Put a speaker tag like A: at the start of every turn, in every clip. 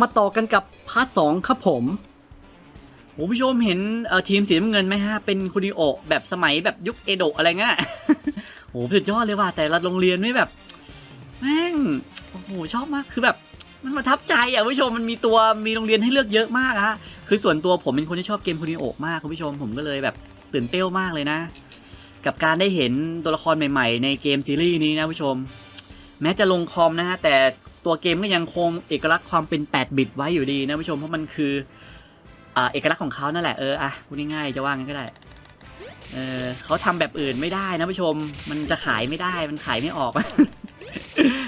A: มาต่อกันกับพาร์ทสองครับผมโอ้ผู้ชมเห็นเอ่อทีมสีน้ำเงินไหมฮะ เป็นคุนิโอแบบสมัยแบบยุคเอโดะอะไรเงี้ยโอ้สุดยอดเลยว่ะแต่ละโรงเรียนไม่แบบแม่งโอ้โหชอบมากคือแบบมันประทับใจอะคุณผู้ชมมันมีตัวมีโรงเรียนให้เลือกเยอะมากอะคือส่วนตัวผมเป็นคนที่ชอบเกมคุนิโอมากคุณผู้ชมผมก็เลยแบบตื่นเต้นมากเลยนะ กับการได้เห็นตัวละครใหม่ ๆ ในเกมซีรีส์นี้นะผู้ชม แม้จะลงคอมนะฮะแต่ ตัวเกมก็ยังคงเอกลักษณ์ความเป็น 8 บิตไว้อยู่ดีนะผู้ชมเพราะมันคืออ่าเอกลักษณ์ของเขานั่นแหละเอออะพูดง่ายๆจะว่างั้นก็ได้เออเขาทำแบบอื่นไม่ได้นะผู้ชม มันจะขายไม่ได้มันขายไม่ออก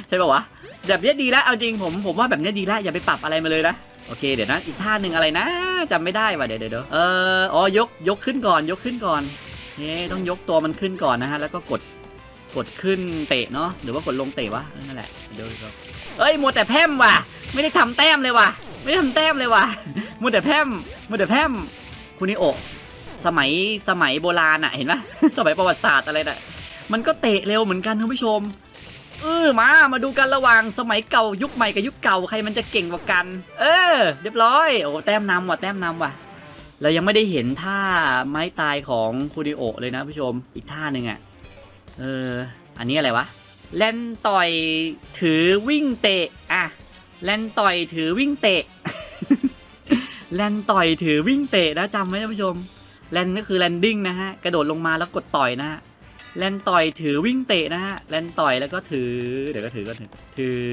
A: ใช่ป่าวะแบบเนี้ยดีแล้วเอาจริงผมผมว่าแบบเนี้ยดีแล้วอย่าไปปรับอะไรมาเลยนะโอเคเดี๋ยวนะอีกท่าหนึ่งอะไรนะจำไม่ได้ว่ะเดี๋ยวเดี๋ยวเดี๋ยวเอออ๋อยกยกขึ้นก่อนยกขึ้นก่อนเฮ้ต้องยกตัวมันขึ้นก่อนนะฮะแล้วก็กดกดขึ้นเตะเนาะหรือว่ากดลงเตะวะนั่นแหละเดี๋ยว เอ้ยมัวแต่แพร่มว่ะ ไม่ได้ทำแต้มเลยว่ะ ไม่ได้ทำแต้มเลยว่ะมัวแต่แพร่มมัวแต่แพร่มคุณนิโอสมัยสมัยโบราณอะเห็นปะสมัยประวัติศาสตร์อะไรน่ะมันก็เตะเร็วเหมือนกันท่านผู้ชมเออมา มาดูกันระหว่างสมัยเก่ายุคใหม่กับยุคเก่าใครมันจะเก่งกว่ากัน เออ เรียบร้อย โอ้แต้มนำว่ะแต้มนำว่ะ เรายังไม่ได้เห็นท่าไม้ตายของคูดิโอเลยนะผู้ชม อีกท่าหนึ่งอะ เออ อันนี้อะไรวะ แลนต่อยถือวิ่งเตะอะแลนต่อยถือวิ่งเตะแลนต่อยถือวิ่งเตะนะจำไว้นผู้ชมแลนก็คือแลนดิ้งนะฮะกระโดดลงมาแล้วกดต่อยนะฮะแลนต่อยถือวิ่งเตะนะฮะแลนต่อยแล้วก็ถือ เดี๋ยวก็ถือก็ถือถือ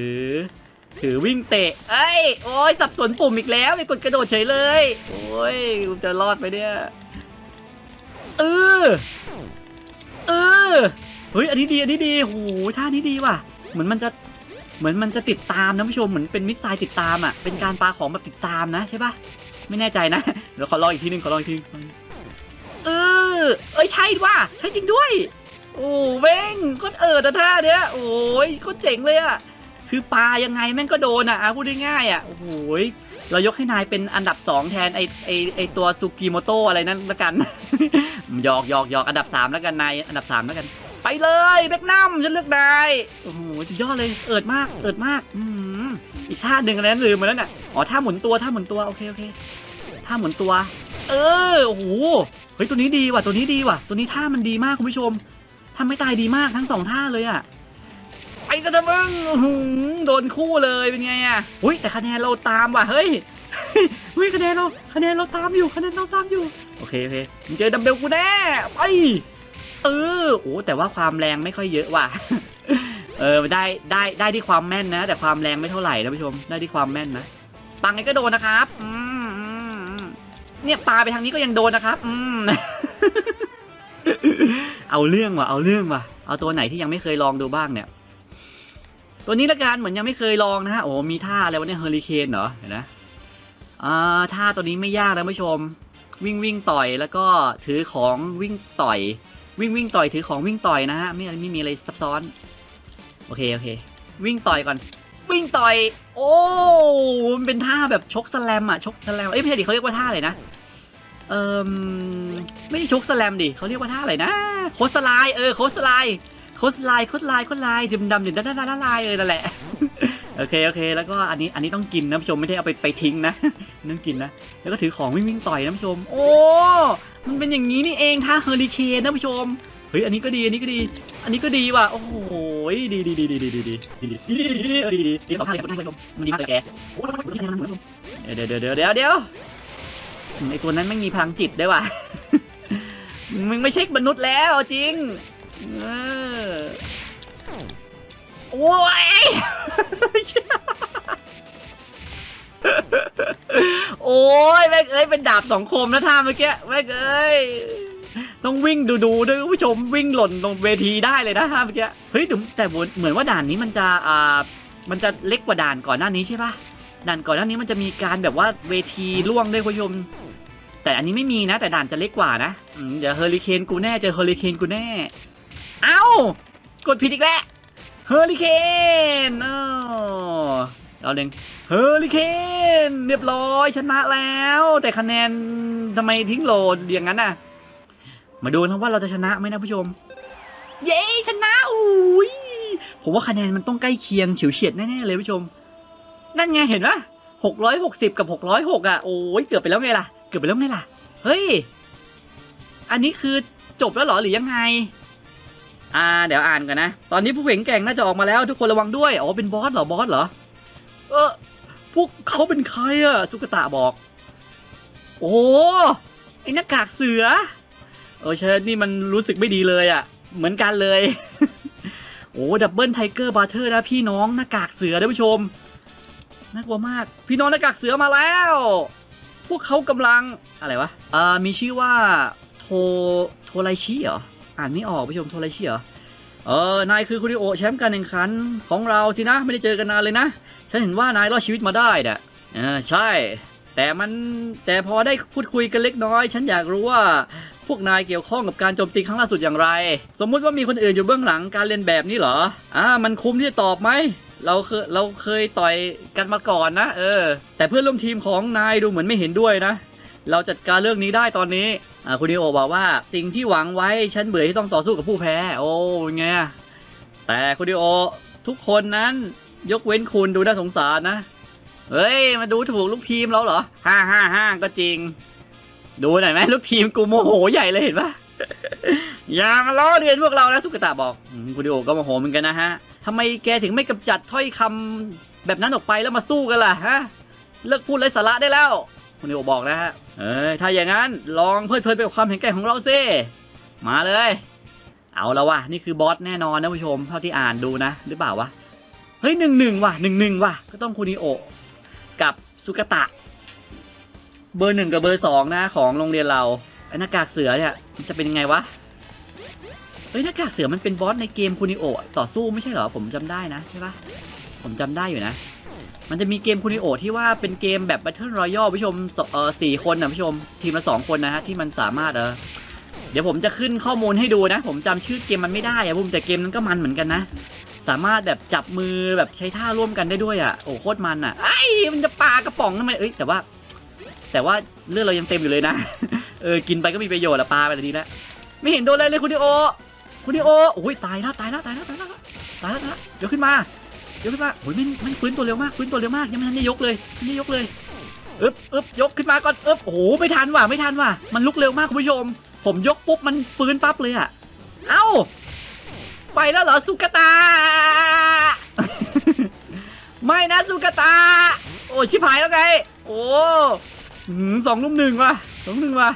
A: ถือวิ่งเตะเอ้ยโอ้ยสับสนปุ่มอีกแล้วไปกดกระโดดเฉยเลยโอ้ยจะรอดไปเนี่ยเออเออ เฮ้ย อันนี้ดี อันนี้ดีโหท่านี้ดีว่ะ เหมือนมันจะ เหมือนมันจะติดตามนะผู้ชม เหมือนเป็นมิสไซล์ติดตามอะ เป็นการปาของแบบติดตามนะใช่ปะไม่แน่ใจนะ เดี๋ยวขอลองอีกทีนึงขอลองอีกทีนึงเออ เอ้ยใช่ว่ะ ใช่จริงด้วย โอ้เว้งโคตรเอิดอะท่าเนี้ย โอ้ยโคตรเจ๋งเลยอะคือปลายังไงแม่งก็โดนอะพูดง่ายๆอะโอ้โหยเรายกให้นายเป็นอันดับสองแทนไอไอไอตัวซูกิโมโตอะไรนั่นละกันหยอกหยอกหยอกอันดับสามแล้วกันนายอันดับสามแล้วกัน ไปเลยแบกนัมฉันเลือกนายโอ้โหสุดยอดเลย เอิดมาก เอิดมากอืมอีกท่าหนึ่งอะไรนั้นลืมไปแล้วน่ะ อ๋อท่าหมุนตัวท่าหมุนตัวโอเคโอเคท่าหมุนตัว เออโอ้โหเฮ้ยตัวนี้ดีว่ะตัวนี้ดีว่ะ ตัวนี้ท่ามันดีมากคุณผู้ชมทำไม่ตายดีมากทั้งสองท่าเลยอะไปซะเถอะมึงโดนคู่เลยเป็นไงอะอุ้ยแต่คะแนนเราตามว่ะเฮ้ยเฮ้ยคะแนนเราคะแนนเราตามอยู่คะแนนเราตามอยู่โอเคโอเคมึงเจอดัมเบลกูแน่ไป เออโอ้แต่ว่าความแรงไม่ค่อยเยอะว่ะ เออได้ได้ได้ที่ความแม่นนะ แต่ความแรงไม่เท่าไหร่นะผู้ชมได้ที่ความแม่นนะปังไงก็โดนนะครับอืมอมเนี่ยปลาไปทางนี้ก็ยังโดนนะครับ อืมเอาเรื่องว่ะเอาเรื่องว่ะเอาตัวไหนที่ยังไม่เคยลองดูบ้างเนี่ย ตัวนี้ละกันเหมือนยังไม่เคยลองนะฮะโอ้มีท่าอะไรวะเนี่ยเฮอริเคนเหรอเห็นนะอ่าท่าตัวนี้ไม่ยากนะผู้ชม วิ่งวิ่งต่อยแล้วก็ถือของวิ่งต่อย วิ่งวิ่งต่อยถือของวิ่งต่อยนะฮะไม่ไม่มีอะไรซับซ้อน โอเคโอเค วิ่งต่อยก่อน วิ่งต่อย โอ้มันเป็นท่าแบบชกสแลมอะชกสแลมเอ้ยไม่ใช่ดิเขาเรียกว่าท่าอะไรนะเอ่มไม่ใช่ชกสแลมดิเขาเรียกว่าท่าอะไรนะโคสไลด์เออโคสไลด์โคสไลด์โคสไลด์โคสไลด์ดำดำเดี๋ยวด้านด้านลายเออนั่นแหละ โอเคโอเค แล้วก็อันนี้อันนี้ต้องกินนะผู้ชมไม่ได้เอาไปไปทิ้งนะต้องกินนะแล้วก็ถือของวิ่งวิ่งต่อยนะผู้ชม โอ้มันเป็นอย่างนี้นี่เองท่าเฮอริเคนนะผู้ชมเฮ้ยอันนี้ก็ดีอันนี้ก็ดี อันนี้ก็ดีว่ะโอ้โหดีดีดีดีดีดีดีดีดีดีดีดีดีดีดีสองท่าเลยคุณผู้ชมมันดีมากเลยแกเดี๋ยวเดี๋ยวเดี๋ยวเดี๋ยวเดี๋ยวไอตัวนั้นไม่มีพลังจิตด้วยว่ะมึงไม่ใช่มนุษย์แล้วจริงเออ โอ้ย โอ้ยแม่งเอ้ยเป็นดาบสองคมนะท่าเมื่อกี้แม่งเอ้ย ต้องวิ่งดูดูด้วยคุณผู้ชมวิ่งหล่นตรงเวทีได้เลยนะท่าเมื่อกี้ เฮ้ยแต่เหมือนว่าด่านนี้มันจะอ่ามันจะเล็กกว่าด่านก่อนหน้านี้ใช่ปะด่านก่อนหน้านี้มันจะมีการแบบว่าเวทีล่วงด้วยคุณผู้ชมแต่อันนี้ไม่มีนะ แต่ด่านจะเล็กกว่านะอืมเดี๋ยวเฮอริเคนกูแน่เจอเฮอริเคนกูแน่ เอ้ากดผิดอีกแล้ว เฮอริเคนอ้เราเด้งเฮอริเคนเรียบร้อยชนะแล้ว แต่คะแนนทำไมทิ้งโหลดอย่างนั้นน่ะ มาดูนะว่าเราจะชนะไหมนะผู้ชม เย้ชนะอุ้ยผมว่าคะแนนมันต้องใกล้เคียงเฉียวเฉียดแน่ๆเลยผู้ชม นั่นไงเห็นปะ660กับ606อะโอ้ยเกือบไปแล้วไงล่ะ เกือบไปแล้วไงล่ะ เฮ้ย อันนี้คือจบแล้วหรอหรือยังไง อ่าเดี๋ยวอ่านก่อนนะ ตอนนี้ผู้เข่งแก่งน่าจะออกมาแล้วทุกคนระวังด้วย อ๋อเป็นบอสเหรอบอสเหรอ เออพวกเขาเป็นใครอะสุกตะบอก โอ้ไอ้หน้ากากเสือ เออเชิญนี่มันรู้สึกไม่ดีเลยอะเหมือนกันเลย โอ้ดับเบิลไทเกอร์บาร์เทอร์นะพี่น้องหน้ากากเสือท่านผู้ชมน่ากลัวมาก พี่น้องหน้ากากเสือมาแล้ว พวกเขากำลังอะไรวะเอ่อมีชื่อว่าโทโทไลชิเหรอ อ่านไม่ออกผู้ชมโทไลชิเหรอเออนายคือคุริโอแชมป์การแข่งขันของเราสินะ ไม่ได้เจอกันนานเลยนะ ฉันเห็นว่านายรอดชีวิตมาได้น่ะเออใช่ แต่มันแต่พอได้พูดคุยกันเล็กน้อย ฉันอยากรู้ว่าพวกนายเกี่ยวข้องกับการโจมตีครั้งล่าสุดอย่างไร สมมุติว่ามีคนอื่นอยู่เบื้องหลังการเรียนแบบนี้เหรออ่ามันคุ้มที่จะตอบไหมเราเคยเราเคยต่อยกันมาก่อนนะ เออ แต่เพื่อนร่วมทีมของนายดูเหมือนไม่เห็นด้วยนะ เราจัดการเรื่องนี้ได้ตอนนี้คุณดิโอบอกว่าสิ่งที่หวังไว้ฉันเบื่อที่ต้องต่อสู้กับผู้แพ้ โอ้ยไงแต่คุณดิโอทุกคนนั้นยกเว้นคุณดูน่าสงสารนะ เฮ้ย มาดูถูกลูกทีมเราเหรอฮ่าฮ่าฮ่าก็จริง ดูหน่อยไหมลูกทีมกูโมโหใหญ่เลยเห็นปะอย่ามาล้อเลียนพวกเรานะสุกตะบอกคุณดิโอก็โมโหเหมือนกันนะฮะทำไมแกถึงไม่กำจัดถ้อยคำแบบนั้นออกไปแล้วมาสู้กันล่ะฮะ เลิกพูดไร้สาระได้แล้ว คุณดิโอบอกนะฮะเอ้ยถ้าอย่างนั้นลองเพลิดเพลินไปกับความแข็งแกร่งของเราสิมาเลย เอาแล้ววะนี่คือบอสแน่นอนนะผู้ชมเท่าที่อ่านดูนะหรือเปล่าวะเฮ้ยหนึ่งหนึ่งว่ะหนึ่งหนึ่งว่ะก็ต้องคุนิโอกับสุกตะ เบอร์หนึ่งกับเบอร์สองนะของโรงเรียนเราไอ้หน้ากากเสือเนี่ยมันจะเป็นยังไงวะเฮ้ยหน้ากากเสือมันเป็นบอสในเกมคุนิโอต่อสู้ไม่ใช่เหรอผมจำได้นะใช่ปะผมจำได้อยู่นะ มันจะมีเกมคุนิโอที่ว่าเป็นเกมแบบ Battle Royale ผู้ชมสเออสี่คนนะผู้ชม ทีมละสองคนนะฮะที่มันสามารถเออเดี๋ยวผมจะขึ้นข้อมูลให้ดูนะ ผมจำชื่อเกมมันไม่ได้อะบุมแต่เกมนั้นก็มันเหมือนกันนะ สามารถแบบจับมือแบบใช้ท่าร่วมกันได้ด้วยอะโอ้โคตรมันอะไอ้มันจะปากระป๋องทำไมเอ้ยแต่ว่า แต่ว่าเลือดเรายังเต็มอยู่เลยนะเออกินไปก็มีประโยชน์ละปลาไปดีแล้วไม่เห็นโดนอะไรเลยคุณดิโอคุณดิโอโอ้ยตายแล้วตายแล้วตายแล้วตายแล้วตายแล้วเดี๋ยวขึ้นมา ยกขึ้นมาโอ้ยม่งแม่งฟื้นตัวเร็วมากฟื้นตัวเร็วมากยังไม่ทันได้ยกเลยไม่ได้ยกเลยอึ๊บอึ๊บยกขึ้นมาก่อนอึ๊บโอ้โหไม่ทันว่ะไม่ทันว่ะมันลุกเร็วมากคุณผู้ชม ผมยกปุ๊บมันฟื้นปั๊บเลยอะเอ้าไปแล้วเหรอสุกตา ไม่นะสุกตา โอ้ชิบหายแล้วไงโอ้หืมสองลุ่มหนึ่งว่ะสองหนึ่งว่ะ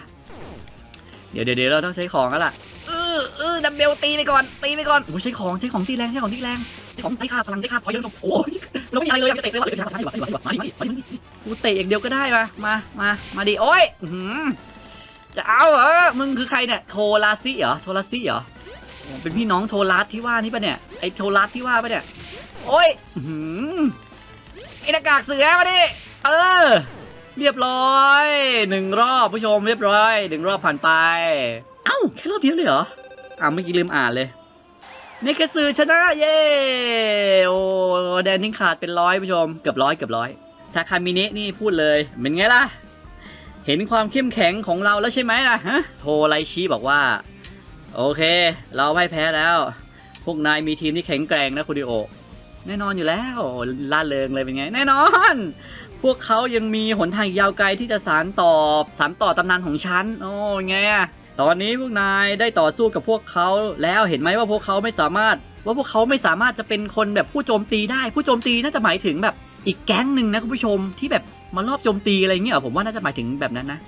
A: เดี๋ยวเดี๋ยวเดี๋ยวเราต้องใช้ของแล้วล่ะเออเออดัมเบลตีไปก่อนตีไปก่อนโอ้ใช้ของใช้ของตีแรงใช้ของตีแรง ของได้ค่าพลังได้ค่าพอยเยอะจบโอ้ยเราไม่มีอะไรเลยจะเตะเลยว่าเออช้าๆดีกว่าดีกว่าดีกว่ามาดิมาดิมาดิกูเตะอย่างเดียวก็ได้มามามามาดิโอ้ยจะเอาเหรอมึงคือใครเนี่ยโทราซิเหรอโทราซิเหรอเป็นพี่น้องโทรัสที่ว่านี่ปะเนี่ยไอโทรัสที่ว่าปะเนี่ยโอ้ยอื้อหือไอหน้ากากเสือมาดิเออ เรียบร้อยหนึ่งรอบผู้ชมเรียบร้อยหนึ่งรอบผ่านไป เอ้าแค่รอบเดียวเลยเหรออ่าเมื่อกี้ลืมอ่านเลย นี่คือสื่อชนะเย้โอ้แดนนิ่งขาดเป็นร้อยผู้ชม เกือบร้อยเกือบร้อยทาคามิเนะนี่พูดเลย เป็นไงล่ะ เห็นความเข้มแข็งของเราแล้วใช่ไหมล่ะฮะโทไรชิบอกว่า โอเค เราไม่แพ้แล้ว พวกนายมีทีมที่แข็งแกร่งนะคุณดิโอ แน่นอนอยู่แล้วล่าเริงเลยเป็นไง แน่นอน พวกเขายังมีหนทางยาวไกลที่จะสานต่อสานต่อตำนานของฉันโอ้ยไงอะ ตอนนี้พวกนายได้ต่อสู้กับพวกเขาแล้วเห็นไหมว่าพวกเขาไม่สามารถ ว่าพวกเขาไม่สามารถจะเป็นคนแบบผู้โจมตีได้ ผู้โจมตีน่าจะหมายถึงแบบอีกแก๊งหนึ่งนะคุณผู้ชมที่แบบมารอบโจมตีอะไรเงี้ยผมว่าน่าจะหมายถึงแบบนั้นนะ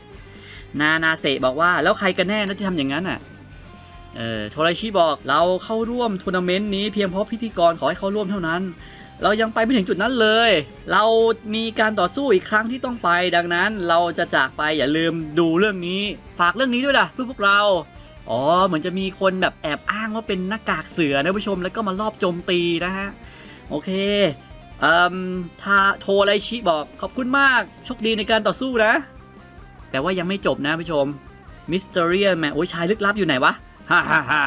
A: นานาเซบอกว่าแล้วใครกันแน่นะที่ทำอย่างนั้นอะเออโทรชิบอกเราเข้าร่วมทัวร์นาเมนต์นี้เพียงเพราะพิธีกรขอให้เข้าร่วมเท่านั้น เรายังไปไม่ถึงจุดนั้นเลย เรามีการต่อสู้อีกครั้งที่ต้องไป ดังนั้นเราจะจากไปอย่าลืมดูเรื่องนี้ ฝากเรื่องนี้ด้วยล่ะเพื่อพวกเรา อ๋อ เหมือนจะมีคนแบบแอบอ้างว่าเป็นหน้ากากเสือนะผู้ชมแล้วก็มารอบโจมตีนะฮะ โอเคเอ่มทาโทไรชิบอกขอบคุณมาก โชคดีในการต่อสู้นะ แต่ว่ายังไม่จบนะผู้ชม มิสเตอรีแมนโอ้ยชายลึกลับอยู่ไหนวะฮ่าฮ่าฮ่า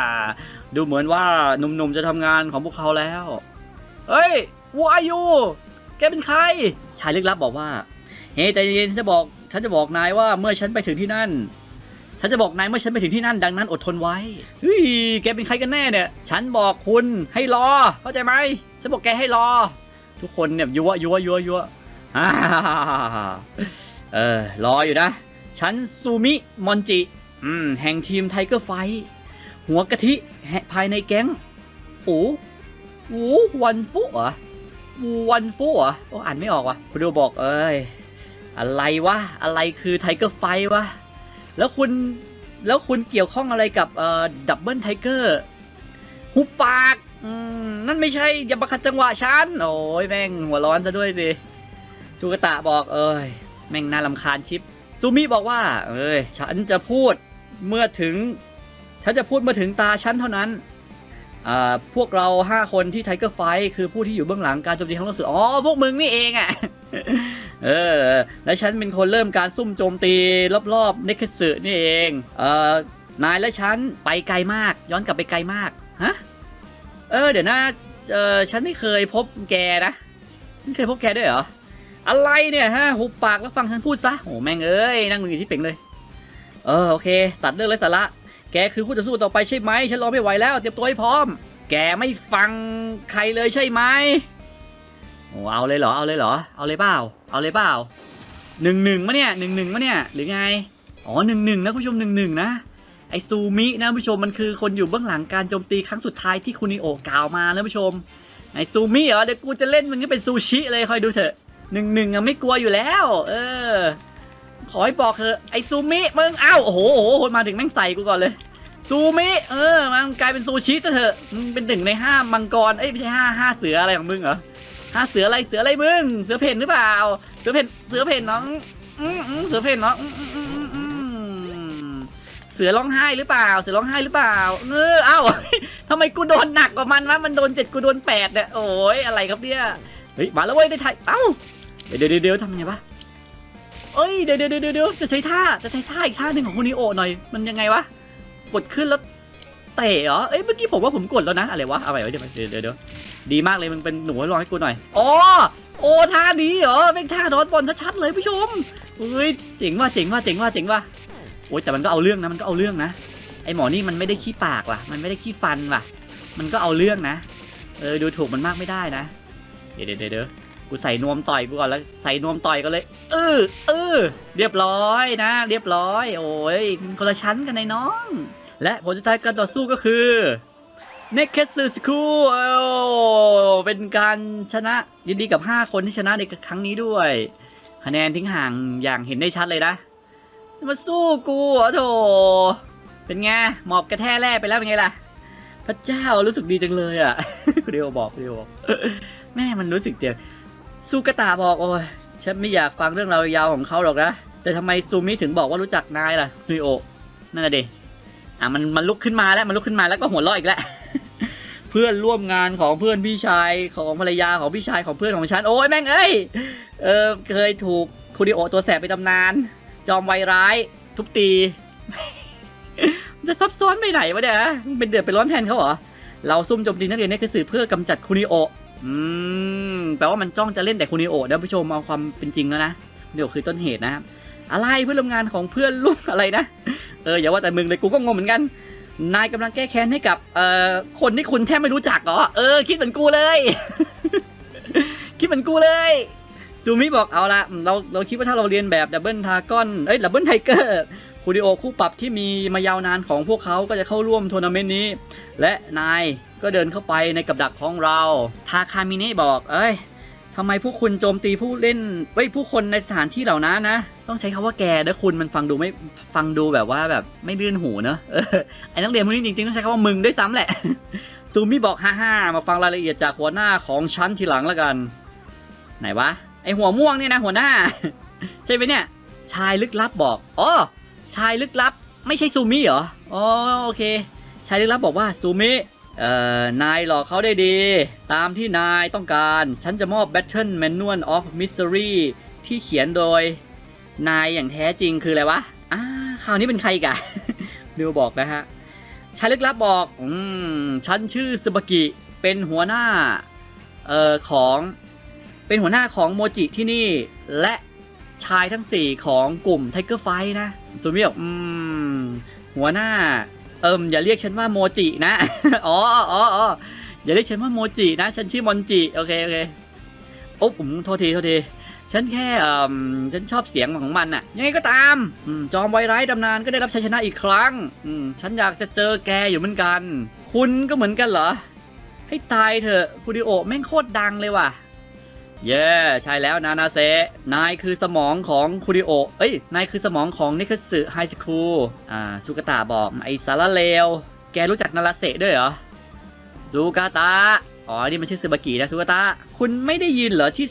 A: ดูเหมือนว่าหนุ่มๆจะทำงานของพวกเขาแล้ว เฮ้ย who are you แกเป็นใคร ชายลึกลับบอกว่า เฮ้ใจเย็นฉันจะบอก ฉันจะบอกนายว่าเมื่อฉันไปถึงที่นั่น ฉันจะบอกนายเมื่อฉันไปถึงที่นั่นดังนั้นอดทนไว้เฮ้ยแกเป็นใครกันแน่เนี่ย ฉันบอกคุณให้รอ เข้าใจไหมฉันบอกแกให้รอ ทุกคนเนี่ยยัวยัวยัวยัวอ่าเออรออยู่นะ ฉันซูมิมอนจิอืมแห่งทีมไทเกอร์ไฟหัวกะทิภายในแก๊งโอ้โหวันฟุเหรอ วันฟุเหรอโอ้อ่านไม่ออกว่ะคุณดูบอกเอ้ยอะไรวะ อะไรคือไทเกอร์ไฟวะ แล้วคุณ แล้วคุณเกี่ยวข้องอะไรกับเอ่อดับเบิลไทเกอร์หุบปากอืมนั่นไม่ใช่ อย่ามาขัดจังหวะฉัน โอ้ยแม่งหัวร้อนซะด้วยสิสุกตะบอกเอ้ย แม่งน่าลำคาญชิป ซูมิบอกว่า เอ้ย ฉันจะพูดเมื่อถึง ฉันจะพูดเมื่อถึงตาฉันเท่านั้น พวกเรา 5 คนที่ไทเกอร์ไฟคือผู้ที่อยู่เบื้องหลังการโจมตีครั้งล่าสุดอ๋อพวกมึงนี่เองอะ่ะ เออ และฉันเป็นคนเริ่มการซุ่มโจมตีรอบๆเนคสึนี่เองเออนายและฉันไปไกลมาก ย้อนกลับไปไกลมากฮะเออเดี๋ยวนะเออฉันไม่เคยพบแกนะฉันเคยพบแกด้วยเหรออะไรเนี่ยฮะหุบปากแล้วฟังฉันพูดซะโอ้แม่งเอ้ยนั่งมึงอยู่ที่เป่งเลย เออโอเค ตัดเรื่องไร้สาระ แกคือคู่ต่อสู้ต่อไปใช่ไหมฉันรอไม่ไหวแล้ว เตรียมตัวให้พร้อม แกไม่ฟังใครเลยใช่ไหมโอ้เอาเลยเหรอเอาเลยเหรอเอาเลยเปล่าเอาเลยเปล่าหนึ่งหนึ่งมะเนี่ยหนึ่งหนึ่งมะเนี่ยหรือไงอ๋อหนึ่งหนึ่งนะคุณผู้ชมหนึ่งหนึ่งนะไอซูมินะคุณผู้ชมมันคือคนอยู่เบื้องหลังการโจมตีครั้งสุดท้ายที่คุณนิโอกล่าวมาแล้วผู้ชมไอซูมิเหรอเดี๋ยวกูจะเล่นมึงให้เป็นซูชิเลยคอยดูเถอะหนึ่งหนึ่งอะไม่กลัวอยู่แล้ว เออ ขอให้บอกเถอะไอซูมิมึงอ้าวโอ้โหโอ้โหมาถึงแม่งใส่กูก่อนเลยซูมิเออมันกลายเป็นซูชิซะเถอะมึงเป็นหนึ่งในห้ามังกรเอ้ยไม่ใช่ห้าห้าเสืออะไรของมึงเหรอห้าเสืออะไรเสืออะไรมึงเสือเพ่นหรือเปล่า เสือเพ่นเสือเพ่นน้องอืมเสือเพ่นน้องเสือร้องไห้หรือเปล่า เสือร้องไห้หรือเปล่าเออเอ้าทำไมกูโดนหนักกว่ามันวะมันโดนเจ็ดกูโดนแปดเนี่ยโอ้ยอะไรครับเนี่ยเฮ้ยมาแล้วเว้ยได้ไทยเอ้าเดี๋ยวเดี๋ยวเดี๋ยวทำไงวะ เอ้ยเดี๋ยวเดี๋ยวเดี๋ยวจะใช้ท่าจะใช้ท่าอีกท่าหนึ่งของคุณนิโอหน่อยมันยังไงวะกดขึ้นแล้วเตะเหรอเอ้ยเมื่อกี้ผมว่าผมกดแล้วนะอะไรวะเอาไปไว้เดี๋ยวเดี๋ยวเดี๋ยวดีมากเลยมึงเป็นหนูให้ลองให้กูหน่อยอ๋อโอ้ท่านี้เหรอเป็นท่าดอทบอลชัดๆเลยผู้ชมเฮ้ยเจ๋งว่ะเจ๋งว่ะเจ๋งว่ะเจ๋งว่ะโอ้ยแต่มันก็เอาเรื่องนะมันก็เอาเรื่องนะไอหมอนี่มันไม่ได้ขี้ปากว่ะ มันไม่ได้ขี้ฟันว่ะ มันก็เอาเรื่องนะ เออดูถูกมันมากไม่ได้นะ เดี๋ยวเดี๋ยวเดี๋ยว กูใส่นวมต่อยกูก่อนแล้วใส่นวมต่อยกันเลยเออเออเรียบร้อยนะ เรียบร้อย โอ้ยคนละชั้นกันในน้อง และผลสุดท้ายการต่อสู้ก็คือเนคเคสสคูเป็นการชนะยินดีกับ 5 คนที่ชนะในครั้งนี้ด้วย คะแนนทิ้งห่างอย่างเห็นได้ชัดเลยนะ มาสู้กูเหรอโถเป็นไงหมอบกระแทกแร่ไปแล้วเป็นไงล่ะ พระเจ้ารู้สึกดีจังเลยอะคุณเดียวบอกคุณเดียวบอกแม่มันรู้สึกเดียว ซูกตาบอกโอ้ยฉันไม่อยากฟังเรื่องราวยาวของเขาหรอกนะ แต่ทำไมซูมิถึงบอกว่ารู้จักนายล่ะนุโอนั่นน่ะดิอะมันมันลุกขึ้นมาแล้วมันลุกขึ้นมาแล้วก็หัวเราะอีกแล้วเพื่อนร่วมงานของเพื่อนพี่ชายของภรรยาของพี่ชายของเพื่อนของฉันโอ้ยแม่งเอ้ยเออเคยถูกคูดิโอตัวแสบไปตำนาน จอมวัยร้าย ทุบตีจะซับซ้อนไปไหนวะเนี่ยเป็นเดือดเป็นร้อนแทนเขาเหรอเราซุ่มโจมตีนักเรียนนี่คือสื่อเพื่อกำจัดคูนิโอ อืมแปลว่ามันจ้องจะเล่นแต่คูนิโอนะผู้ชมเอาความเป็นจริงแล้วนะคูนิโอคือต้นเหตุนะครับอะไรเพื่อนร่วมงานของเพื่อนร่วมอะไรนะเอออย่าว่าแต่มึงเลยกูก็งงเหมือนกัน นายกำลังแก้แค้นให้กับเอ่อคนที่คุณแทบไม่รู้จักเหรอเออคิดเหมือนกูเลย คิดเหมือนกูเลยซูมิบอกเอาละเราเราคิดว่าถ้าเราเรียนแบบดับเบิลทากอนเอ้ยดับเบิลไทเกอร์ คูดิโอคู่ปรับที่มีมายาวนานของพวกเขาก็จะเข้าร่วมทัวร์นาเมนต์นี้ และนายก็เดินเข้าไปในกับดักของเรา ทาคามิเนะบอก เอ้ยทำไมพวกคุณโจมตีผู้เล่นเว้ยผู้คนในสถานที่เหล่านั้นนะ ต้องใช้คำว่าแกเด้อคุณมันฟังดูไม่ฟังดูแบบว่าแบบไม่ลื่นหูเนอะออไอ้นักเรียนพวกนี้จริงๆต้องใช้คำว่ามึงด้วยซ้ำแหละ ซูมิบอกฮ่าฮ่ามาฟังรายละเอียดจากหัวหน้าของชั้นทีหลังแล้วกัน ไหนวะไอหัวม่วงเนี่ยนะหัวหน้า ใช่ไหมเนี่ย ชายลึกลับบอกอ๋อ ชายลึกลับ ไม่ใช่ซูมิเหรอ อ๋อโอเค ชายลึกลับบอกว่าซูมิ เอ่อ นายหลอกเขาได้ดี ตามที่นายต้องการ ฉันจะมอบ Battle Manual of Mystery ที่เขียนโดย นายอย่างแท้จริงคืออะไรวะอ่าคราวนี้เป็นใครกันดิวบอกนะฮะ ชายลึกลับบอก อืม ฉันชื่อสบกิ เป็นหัวหน้า เอ่อ ของ เป็นหัวหน้าของโมจิที่นี่ และ ชายทั้ง 4 ของกลุ่มไทเกอร์ไฟนะซูมิบอกอืม หัวหน้า เอิมอย่าเรียกฉันว่าโมจินะ อ๋ออ๋ออออย่าเรียกฉันว่าโมจินะ ฉันชื่อมอนจิ โอเค โอเค โอ้ผมโทษที โทษที ฉันแค่เอ่อฉันชอบเสียงของมันอะยังไงก็ตาม จอมไวร้ายตำนานก็ได้รับชัยชนะอีกครั้ง ฉันอยากจะเจอแกอยู่เหมือนกัน คุณก็เหมือนกันเหรอ ให้ตายเถอะคูดิโอแม่งโคตรดังเลยว่ะ เย้ใช่แล้วนานาเซนายคือสมองของคูริโอ เอ้ย นายคือสมองของนิคัสึไฮสคูลอ่าสุกตะบอกไอสารเลว แกรู้จักนาราเซด้วยเหรอสุกาตะอ๋อ นี่มันชื่อซึบากินะสุกาตะคุณไม่ได้ยินเหรอที่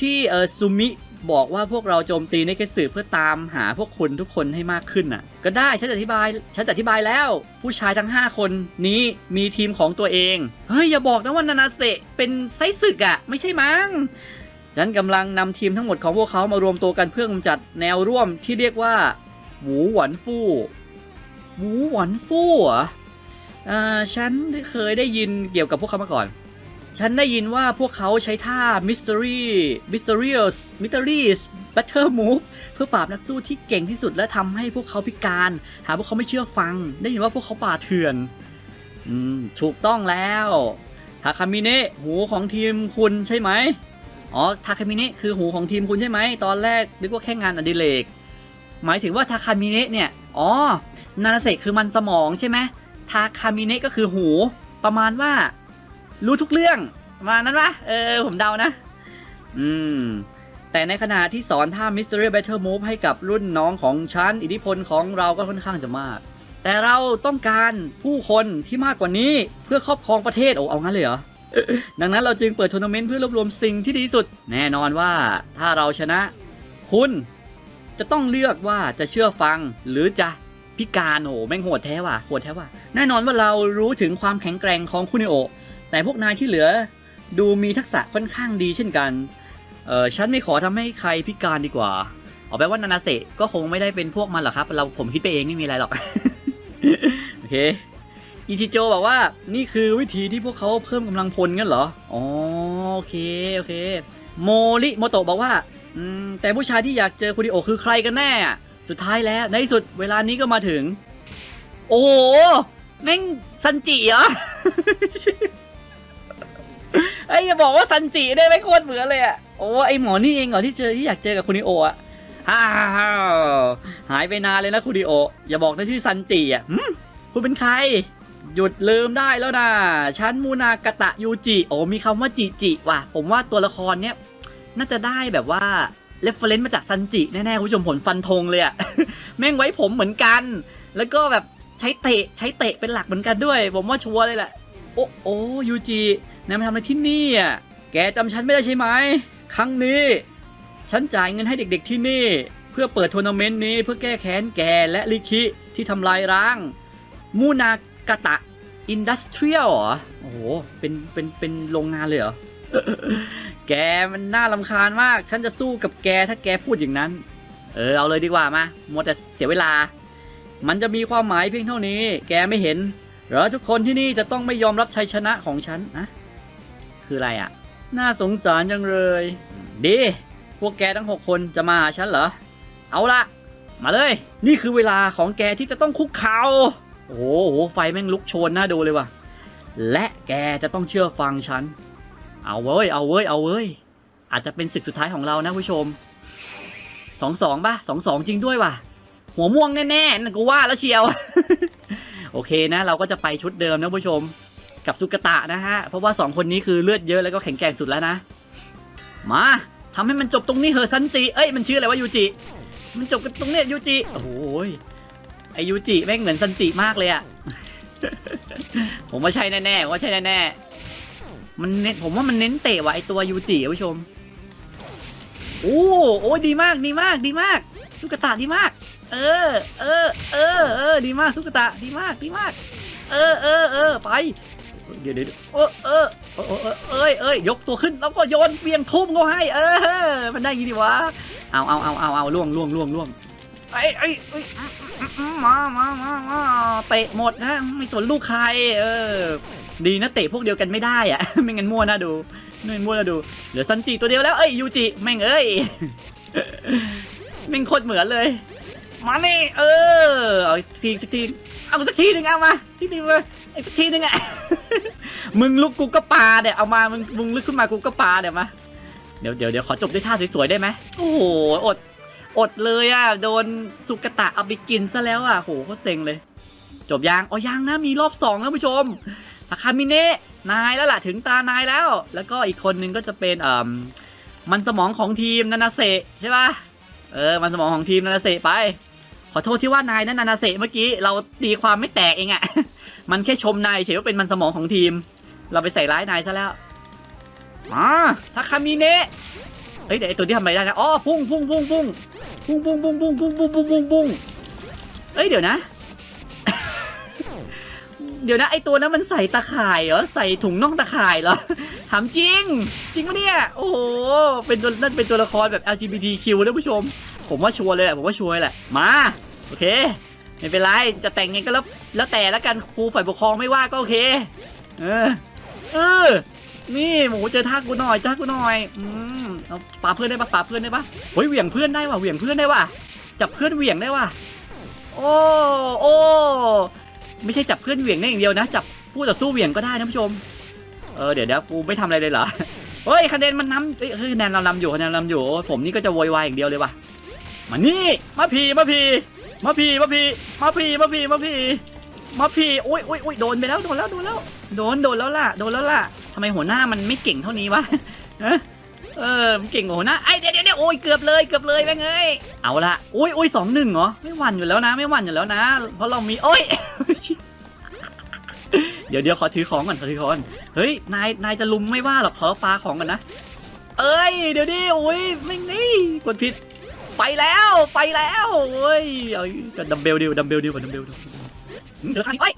A: ที่เออซูมิ บอกว่าพวกเราโจมตีในเคสึเพื่อตามหาพวกคุณทุกคนให้มากขึ้นน่ะ ก็ได้ฉันจะอธิบายฉันจะอธิบายแล้ว ผู้ชายทั้ง 5 คนนี้มีทีมของตัวเองเฮ้ยอย่าบอกนะว่านานาเซเป็นไซสึกอะไม่ใช่มั้งฉันกำลังนำทีมทั้งหมดของพวกเขามารวมตัวกันเพื่อกำจัดแนวร่วมที่เรียกว่าหูหวนฟู่หูหวนฟู่เหรอเอ่อฉันเคยได้ยินเกี่ยวกับพวกเขามาก่อน ฉันได้ยินว่าพวกเขาใช้ท่า mystery mysterious mysterious battle move เพื่อปราบนักสู้ที่เก่งที่สุดและทำให้พวกเขาพิการ หาพวกเขาไม่เชื่อฟัง ได้ยินว่าพวกเขาป่าเถื่อน อืม ถูกต้องแล้วทาคามิเนะหูของทีมคุณใช่ไหมอ๋อทาคามิเนะคือหูของทีมคุณใช่ไหม ตอนแรกนึกว่าแค่งานอดิเรก หมายถึงว่าทาคามิเนะเนี่ย อ๋อ นานาเซคือมันสมองใช่ไหมทาคามิเนะก็คือหู ประมาณว่า รู้ทุกเรื่องมานั้นปะเออ ผมเดานะ อืม แต่ในขณะที่สอนท่า Mystery Battle Move ให้กับรุ่นน้องของฉัน อิทธิพลของเราก็ค่อนข้างจะมาก แต่เราต้องการผู้คนที่มากกว่านี้เพื่อครอบครองประเทศ โอ้เอางั้นเลยเหรอ ดังนั้นเราจึงเปิดทัวร์นาเมนต์เพื่อรวบรวมสิ่งที่ดีสุด แน่นอนว่าถ้าเราชนะ คุณจะต้องเลือกว่าจะเชื่อฟังหรือจะพิการโอ้โหแม่งโหดแท้ว่ะโหดแท้ว่ะแน่นอนว่าเรารู้ถึงความแข็งแกร่งของคุณโอ แต่พวกนายที่เหลือดูมีทักษะค่อนข้างดีเช่นกัน เออฉันไม่ขอทำให้ใครพิการดีกว่า เอาแปลว่านานาเซะก็คงไม่ได้เป็นพวกมันหรอกครับ เราผมคิดไปเองไม่มีอะไรหรอก โอเค อิจิโจบอกว่า นี่คือวิธีที่พวกเขาเพิ่มกำลังพลงั้นเหรอ อ๋อโอเคโอเค โมริโมโตะบอกว่า อืม แต่ผู้ชายที่อยากเจอคุริโอคือใครกันแน่ สุดท้ายแล้วในสุดเวลานี้ก็มาถึง โอ้โหแม่งซันจิเหรอ ไอ้ยอย่าบอกว่าซันจิได้ไหมโคตรเหมือนเลยอะโอ้ไอหมอนี่เองเหรอที่เจอที่อยากเจอกับคุริโออะฮ่าหายไปนานเลยนะคุริโอ อย่าบอกนะชื่อซันจิอะคุณเป็นใคร หยุดลืมได้แล้วนะฉันมูนากะตะยูจิโอ้มีคำว่าจิจิว่ะ ผมว่าตัวละครเนี้ยน่าจะได้แบบว่าเรฟเฟรนซ์มาจากซันจิแน่ๆคุณผู้ชมผลฟันธงเลยอะแม่งไว้ผมเหมือนกัน แล้วก็แบบใช้เตะใช้เตะเป็นหลักเหมือนกันด้วย ผมว่าชัวร์เลยแหละ โอ้โอ้ยูจิ นายมาทำอะไรที่นี่อะ แกจำฉันไม่ได้ใช่ไหม ครั้งนี้ ฉันจ่ายเงินให้เด็กๆที่นี่ เพื่อเปิดทัวร์นาเมนต์นี้เพื่อแก้แค้นแกและลิคิที่ทำลายร้าง มูนากะตะอินดัสเทรียลเหรอ โอ้โห เป็น เป็น เป็นโรงงานเลยเหรอ แกมันน่าลำคาญมาก ฉันจะสู้กับแกถ้าแกพูดอย่างนั้น เออ เอาเลยดีกว่ามามัวแต่เสียเวลา มันจะมีความหมายเพียงเท่านี้ แกไม่เห็น เหรอทุกคนที่นี่จะต้องไม่ยอมรับชัยชนะของฉันนะ คืออะไรอะ่ะ น่าสงสารจังเลย ดี พวกแกทั้งหกคนจะมาหาฉันเหรอ เอาละ มาเลย นี่คือเวลาของแกที่จะต้องคุกเข่าโอ้โห ไฟแม่งลุกโชนน่าดูเลยว่ะ และแกจะต้องเชื่อฟังฉัน เอาเว้ย เอาเว้ย เอาเว้ย อาจจะเป็นศึกสุดท้ายของเรานะผู้ชมสองสองป่ะสองสองจริงด้วยว่ะ หัวม่วงแน่ๆนั่นกูว่าแล้วเชียว โอเคนะ เราก็จะไปชุดเดิมนะผู้ชม กับสุกตะนะฮะ เพราะว่าสองคนนี้คือเลือดเยอะแล้วก็แข็งแกร่งสุดแล้วนะ มาทำให้มันจบตรงนี้เหอะซันจิ เอ้ยมันชื่ออะไรวะยูจิ มันจบกันตรงเนี้ยยูจิ โอ้โหยไอยูจิแม่งเหมือนซันจิมากเลยอะผมว่าใช่แน่ๆผมว่าใช่แน่ๆมันเน้นผมว่ามันเน้นเตะว่ะไอตัวยูจิผู้ชม โอ้โอ้ดีมากดีมากดีมาก สุกตะดีมาก เออ เออ เออเออดีมากสุกตะดีมากดีมาก เออเออเออไป เดี๋ยวเดี๋ยวเออเออเออเอ้ยเอ้ยยกตัวขึ้นแล้วก็โยนเปียงทุ่มเขาให้ เออ มันได้ยี่ดีวะ เอาเอาเอาเอาเอาล่วงล่วงล่วงล่วงไอ้ไอ้ไอ้มามามามาเตะหมดนะไม่สนลูกใคร เออ ดีนะเตะพวกเดียวกันไม่ได้อะไม่งั้นมั่วน่าดูไม่งั้นมั่วน่าดู เหลือซันจิตัวเดียวแล้ว เอ้ยยูจิแม่งเอ้ยแม่งโคตรเหมือนเลย มานี่เออ เอาทีสักที เอาสักทีหนึ่งเอามาที่ทีมาไอ้สักทีหนึ่งอะ มึงลุกกูก็ปาเดี๋ยวเอามา มึงมึงลุกขึ้นมากูก็ปาเดี๋ยวมา เดี๋ยวเดี๋ยวเดี๋ยวขอจบด้วยท่าสวยๆได้ไหมโอ้โหอด อดเลยอะ โดนสุกตะเอาไปกินซะแล้วอะโหโคตรเซ็งเลย จบยังอ๋อยังนะมีรอบสองนะผู้ชมทาคามิเนะนายแล้วล่ะถึงตานายแล้ว แล้วก็อีกคนนึงก็จะเป็นเอ่อมันสมองของทีมนานาเซะใช่ป่ะเออมันสมองของทีมนานาเซะไป ขอโทษที่ว่านายนั้นนานาเซะเมื่อกี้เราตีความไม่แตกเองอะมันแค่ชมนายเฉยว่าเป็นมันสมองของทีม เราไปใส่ร้ายนายซะแล้วมาทาคามิเนะเฮ้ยเดี๋ยวไอตัวที่ทำอะไรได้นะอ๋อพุ่งพุ่งพุ่งพุ่งพุ่งพุ่งพุ่งพุ่งพุ่งพุ่งพุ่งพุ่งพุ่งเฮ้ยเดี๋ยวนะ เดี๋ยวนะไอตัวนั้นมันใส่ตะข่ายเหรอใส่ถุงน่องตะข่ายเหรอถามจริง จริงปะเนี่ยโอ้โหเป็นตัวนั่นเป็นตัวละครแบบ LGBTQ นะผู้ชม ผมว่าชัวร์เลยแหละผมว่าชัวร์แหละมาโอเคไม่เป็นไรจะแต่งไงก็แล้วแล้วแต่แล้วกันครูฝ่ายปกครองไม่ว่าก็โอเค เออเออนี่หมูเจอท่ากูหน่อยท่ากูหน่อยอืมเอาปาเพื่อนได้ปะปาเพื่อนได้ปะเฮ้ยเหวี่ยงเพื่อนได้ว่ะเหวี่ยงเพื่อนได้ว่ะจับเพื่อนเหวี่ยงได้ว่ะโอ้โอ้ ไม่ใช่จับเพื่อนเหวี่ยงได้อย่างเดียวนะ จับผู้ต่อสู้เหวี่ยงก็ได้นะผู้ชม เออเดี๋ยวเดี๋ยวกูไม่ทำอะไรเลยเหรอ เฮ้ยคะแนนมันนำเอ้ยเฮ้ยคะแนนเรานำอยู่คะแนนเรานำอยู่ ผมนี่ก็จะโวยวายอย่างเดียวเลยว่ะ มานี่มาพีมาพีมาพีมาพีมาพีมาพีมาพีมาพีโอ้ยโอ้ยโอ้ยโดนไปแล้วโดนแล้วโดนแล้ว โดนโดนแล้วล่ะโดนแล้วล่ะทำไมหัวหน้ามันไม่เก่งเท่านี้วะ เออมันเก่งกว่าหัวหน้าไอเดี๋ยวเดี๋ยวโอ้ยเกือบเลยเกือบเลยแม่งเอ้ยเอาละโอ้ยโอ้ยสองหนึ่งเหรอไม่หวั่นอยู่แล้วนะ ไม่หวั่นอยู่แล้วนะ เพราะเรามีโอ้ยเดี๋ยวเดี๋ยวขอถือของก่อนขอถือของเฮ้ยนายนายจะลุมไม่ว่าหรอกขอปลาของกันนะ เอ้ยเดี๋ยวดิโอ้ยไม่นี่กดผิดไปแล้วไปแล้วโอ้ยเอาดัมเบลดิวดัมเบลดิวกับดัมเบลดิว เจอข้างนี้เอ้ย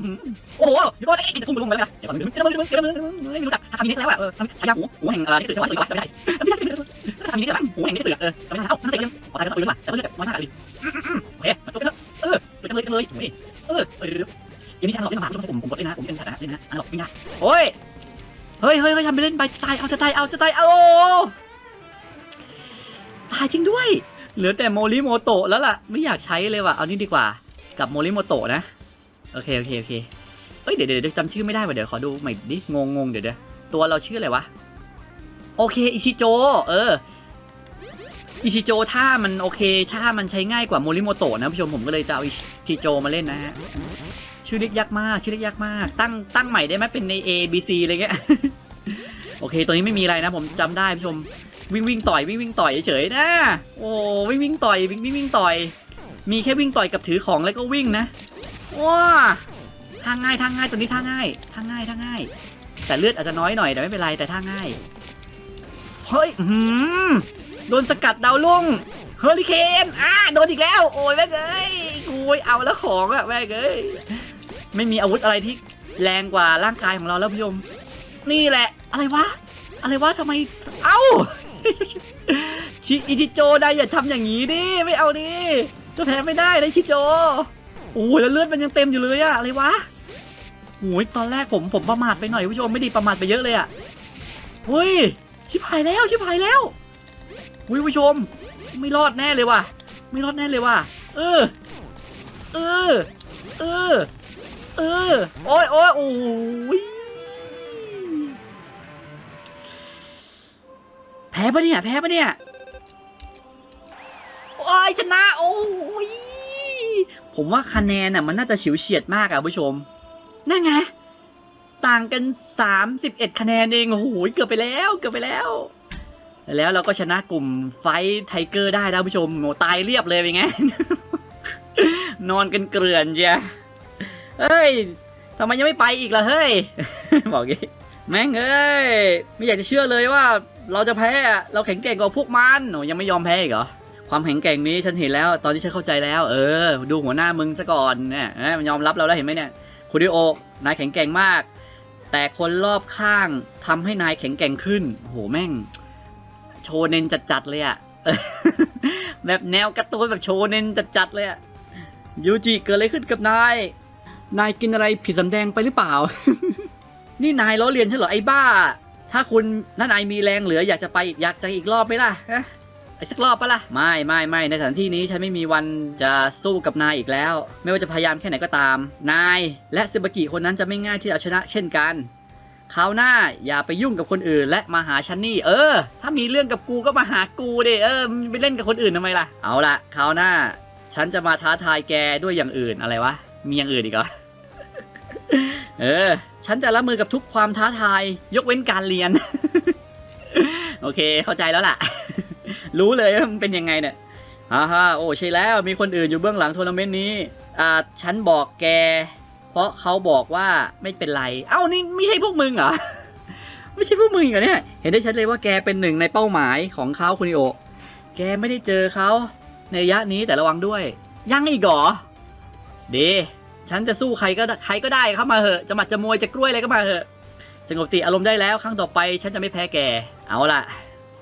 A: โอ้โหเดี๋ยวก่อนเอ้ยจะพุ่งลงไปเลยนะเดี๋ยวก่อนเดี๋ยวก่อเดี๋ยวก่อเดี๋ยวก่อเดี๋ยวก่อนไม่รู้จักทำนี้แล้วอะเออทำฉายาหูหูแห่งอะไรที่เสือจังหวัดสุรินทร์จำไม่ได้จำไม่ได้ทำนี้ได้ไหมหูแห่งนี้เสือเออจำไม่ได้เอ้านั่นเสือยังขอตายแล้วตื่นมาแต่เลือดมาท่าอะไรโอเคมาจบกันเถอะเออกันเลยกันเลยโอ้ยเออเดี๋ยวเดี๋ยวเดี๋ยวนี้ฉันหลอกเล่นมาผมผมกดเล่นนะผมเป็นสถานะเล่นนะอันหลอกไม่ยากโอ้ยเฮ้ยเฮ้ยเฮ้ยทำไปเล่นไปตายเอาจะตายเอาจะตายเอาโอ้ตายจริงด้วย เหลือแต่โมริโมโตะแล้วล่ะไม่อยากใช้เลยว่ะเอานี่ดีกว่ากับโมริโมโตะนะ โอเค โอเค โอเค เอ้ย เดี๋ยวเดี๋ยวจำชื่อไม่ได้ว่ะเดี๋ยวขอดูใหม่ดิ งงงงเดี๋ยวเดี๋ยวตัวเราชื่ออะไรวะ โอเค อิชิโจ เออ อิชิโจถ้ามันโอเคถ้ามันใช้ง่ายกว่าโมริโมโตะนะผู้ชม ผมก็เลยจะเอาอิชิโจมาเล่นนะฮะ ชื่อเรียกยากมาก ชื่อเรียกยากมาก ตั้ง ตั้งใหม่ได้ไหมเป็นใน A B C อะไรเงี้ย โอเค ตัวนี้ไม่มีอะไรนะ ผมจำได้ผู้ชม วิ่งวิ่งต่อยวิ่งวิ่งต่อยเฉยๆนะ โอ้วิ่งวิ่งต่อยวิ่งวิ่งต่อย มีแค่วิ่งต่อยกับถือของแล้วก็วิ่งนะ ว้าทางง่ายทางง่ายตัวนี้ทางง่ายทางง่ายทางง่าย แต่เลือดอาจจะน้อยหน่อยแต่ไม่เป็นไรแต่ทางง่ายเฮ้ยหืมโดนสกัดดาวลุ่งเฮอริเคนอ่าโดนอีกแล้ว โอ้ยแม่เอ้ยกูเอาแล้วของอะแม่เอ้ยไม่มีอาวุธอะไรที่แรงกว่าร่างกายของเราแล้วผู้ชมนี่แหละ อะไรวะ อะไรวะทำไม เอ้าชิอิจิโจได้อย่าทำอย่างนี้ดิ ไม่เอาดิจะแพ้ไม่ได้เลยชิโจ โอ้ยแล้วเลือดมันยังเต็มอยู่เลยอะอะไรวะโอ้ยตอนแรกผมผมประมาทไปหน่อยผู้ชมไม่ดีประมาทไปเยอะเลยอะเฮ้ยชิบหายแล้วชิบหายแล้วอุ้ยผู้ชม ไม่รอดแน่เลยว่ะ ไม่รอดแน่เลยว่ะ เออ เออ เออ เออ โอ้ยโอ้ยโอ้ยแพ้ปะเนี่ย แพ้ปะเนี่ย โอ้ยชนะ โอ้ย ผมว่าคะแนนน่ะมันน่าจะฉิวเฉียดมากอะผู้ชม นั่นไง ต่างกัน 31 คะแนนเองโอ้โหเกือบไปแล้วเกือบไปแล้ว แล้วเราก็ชนะกลุ่มไฟท์ไทเกอร์ได้นะผู้ชมโหตายเรียบเลยเป็นไง นอนกันเกลื่อนเจ้ะเฮ้ยทำไมยังไม่ไปอีกล่ะเฮ้ย บอกงี้แม่งเอ้ย ไม่อยากจะเชื่อเลยว่าเราจะแพ้อะเราแข็งแกร่งกว่าพวกมันโหยังไม่ยอมแพ้อีกเหรอ ความแข็งแกร่งนี้ฉันเห็นแล้ว ตอนที่ฉันเข้าใจแล้ว เออ ดูหัวหน้ามึงซะก่อนเนี่ยมันยอมรับเราแล้วเห็นไหมเนี่ยคูดิโอนายแข็งแกร่งมาก แต่คนรอบข้างทำให้นายแข็งแกร่งขึ้นโอ้โหแม่ง โชเนนจัดๆเลยอะแบบแนวการ์ตูนแบบโชเนนจัดๆเลยอะยูจิเกิดอะไรขึ้นกับนาย นายกินอะไรผิดสำแดงไปหรือเปล่า นี่นายล้อเลียนฉันเหรอไอ้บ้า ถ้าคุณถ้านายมีแรงเหลืออยากจะไปอยากจะอีกรอบไหมล่ะ ไอ้สักรอบปะล่ะไม่ไม่ไม่ในสถานที่นี้ฉันไม่มีวันจะสู้กับนายอีกแล้ว ไม่ว่าจะพยายามแค่ไหนก็ตาม นาย และซึบากิคนนั้นจะไม่ง่ายที่จะเอาชนะเช่นกันคราวหน้าอย่าไปยุ่งกับคนอื่นและมาหาฉันนี่ เออ ถ้ามีเรื่องกับกูก็มาหากูเดเออมึงไปเล่นกับคนอื่นทำไมล่ะเอาละคราวหน้า ฉันจะมาท้าทายแกด้วยอย่างอื่นอะไรวะมีอย่างอื่นอีกเหรอเออ ฉันจะรับมือกับทุกความท้าทาย ยกเว้นการเรียน โอเค เข้าใจแล้วล่ะ รู้เลยว่ามันเป็นยังไงเนี่ยฮ่าฮโอ้ใช่แล้วมีคนอื่นอยู่เบื้องหลังทัวร์นาเมนต์นี้ อ่าฉันบอกแก เพราะเขาบอกว่าไม่เป็นไร เอ้านี่ไม่ใช่พวกมึงเหรอ ไม่ใช่พวกมึงเหรอเนี่ย เห็นได้ชัดเลยว่าแกเป็นหนึ่งในเป้าหมายของเขาคุณิโอแกไม่ได้เจอเขาในระยะนี้แต่ระวังด้วย ยังอีกเหรอดีฉันจะสู้ใครก็ใครก็ได้เข้ามาเหอะจะหมัดจะมวยจะกล้วยอะไรก็มาเหอะสงบติอารมณ์ได้แล้วครั้งต่อไปฉันจะไม่แพ้แก เอาล่ะ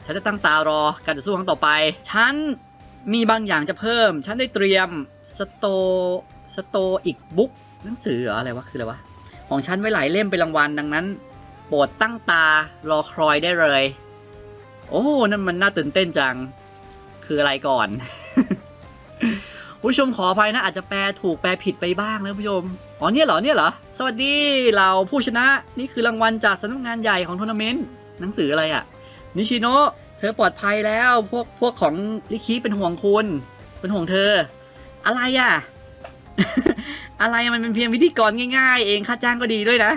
A: ฉันจะตั้งตารอการจะสู้ครั้งต่อไป ฉันมีบางอย่างจะเพิ่ม ฉันได้เตรียมสโตสโตอีกบุ๊กหนังสืออะไรวะ คืออะไรวะ ของฉันไว้หลายเล่มเป็นรางวัลดังนั้น โปรดตั้งตารอคอยได้เลย โอ้นั่นมันน่าตื่นเต้นจัง คืออะไรก่อน ผู้ชมขออภัยนะ อาจจะแปลถูกแปลผิดไปบ้างนะผู้ชม อ๋อเนี่ยเหรอเนี่ยเหรอ สวัสดีเราผู้ชนะ นี่คือรางวัลจากสำนักงานใหญ่ของทัวร์นาเมนต์ หนังสืออะไรอะ นิชิโนะเธอปลอดภัยแล้ว พวกพวกของลิคิเป็นห่วงคุณ เป็นห่วงเธอ อะไรอะอะไรมันเป็นเพียงพิธีกรง่าย ๆ เองค่าจ้างก็ดีด้วยนะ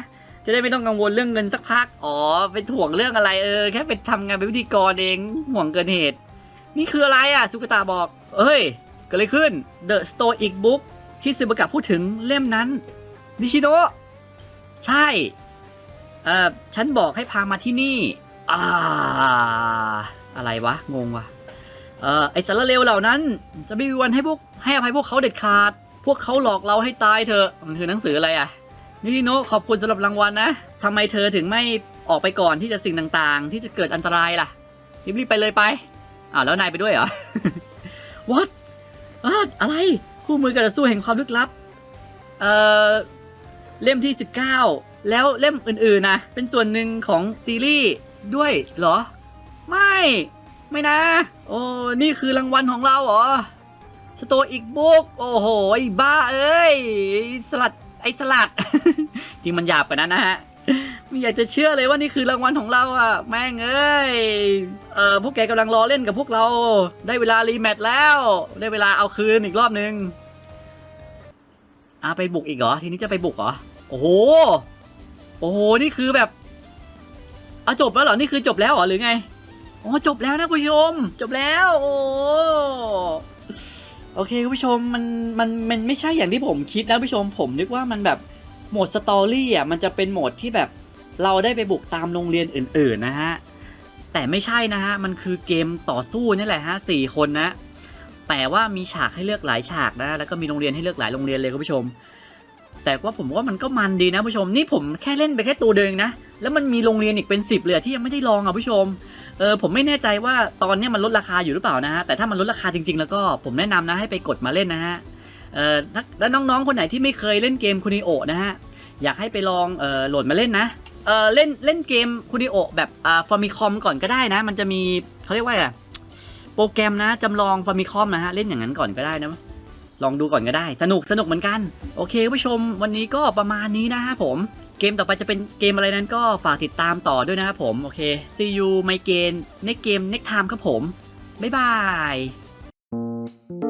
A: จะได้ไม่ต้องกังวลเรื่องเงินสักพัก อ๋อ เป็นห่วงเรื่องอะไรเออ แค่ไปทำงานเป็นพิธีกรเองห่วงเกินเหตุ นี่คืออะไรอะสุกตาบอก เอ้ยเกิดอะไรขึ้น The Stoic Book ที่ซึบกะพูดถึงเล่มนั้น นิชิโนะใช่ เอ่อ ฉันบอกให้พามาที่นี่ อ่าอะไรวะ งงวะเอ่อไอสารเลวเหล่านั้น จะไม่มีวันให้พวกให้อภัยพวกเขาเด็ดขาด พวกเขาหลอกเราให้ตายเถอมันคือหนังสืออะไรอะนิชิโนขอบคุณสำหรับรางวัลนะทำไมเธอถึงไม่ออกไปก่อนที่จะสิ่งต่างๆ ที่จะเกิดอันตรายล่ะรีบๆไปเลยไปอ้าวแล้วนายไปด้วยเหรอ What อะอะไรคู่มือการสู้แห่งความลึกลับ เอ่อ เล่มที่ 19 แล้วเล่มอื่นๆนะ เป็นส่วนหนึ่งของซีรีส์ ด้วยเหรอ ไม่ ไม่นะ โอ้นี่คือรางวัลของเราเหรอสโตอีกบุ๊กโอ้โหบ้าเอ้ยสลัดไอ้สลัด จริงมันหยาบกว่านั้นนะฮะไม่อยากจะเชื่อเลยว่านี่คือรางวัลของเราอะแม่งเอ้ยเอ่อพวกแกกำลังรอเล่นกับพวกเรา ได้เวลารีแมตช์แล้ว ได้เวลาเอาคืนอีกรอบนึงอะไปบุกอีกเหรอทีนี้จะไปบุกเหรอโอ้โหโอ้โหนี่คือแบบ อะจบแล้วเหรอ นี่คือจบแล้วเหรอหรือไงอ๋อจบแล้วนะคุณผู้ชม จบแล้ว โอ้โอเคคุณผู้ชมมันมันมันไม่ใช่อย่างที่ผมคิดนะคุณผู้ชมผมนึกว่ามันแบบโหมดสตอรี่อะมันจะเป็นโหมดที่แบบเราได้ไปบุกตามโรงเรียนอื่น ๆ นะฮะ แต่ไม่ใช่นะฮะ มันคือเกมต่อสู้นี่แหละฮะสี่คนนะ แต่ว่ามีฉากให้เลือกหลายฉากนะ แล้วก็มีโรงเรียนให้เลือกหลายโรงเรียนเลยคุณผู้ชม แต่ว่าผมว่ามันก็มันดีนะผู้ชม นี่ผมแค่เล่นไปแค่ตัวเดิมนะ แล้วมันมีโรงเรียนอีกเป็นสิบเลยที่ยังไม่ได้ลองอะผู้ชม เออผมไม่แน่ใจว่าตอนนี้มันลดราคาอยู่หรือเปล่านะฮะ แต่ถ้ามันลดราคาจริง ๆ แล้วก็ผมแนะนำนะให้ไปกดมาเล่นนะฮะ เออแล้วน้องๆคนไหนที่ไม่เคยเล่นเกมคุนิโอะนะฮะ อยากให้ไปลอง เออโหลดมาเล่นนะ เออเล่นเล่นเกมคุนิโอะแบบอ่าฟอร์มิคอมก่อนก็ได้นะ มันจะมีเขาเรียกว่าอะไรโปรแกรมนะจำลองฟอร์มิคอมนะฮะเล่นอย่างนั้นก่อนก็ได้นะ ลองดูก่อนก็ได้ สนุกสนุกเหมือนกัน โอเคผู้ชมวันนี้ก็ประมาณนี้นะฮะผม เกมต่อไปจะเป็นเกมอะไรนั้นก็ฝากติดตามต่อด้วยนะครับผม โอเค see you my game next game next time ครับผม บ๊ายบาย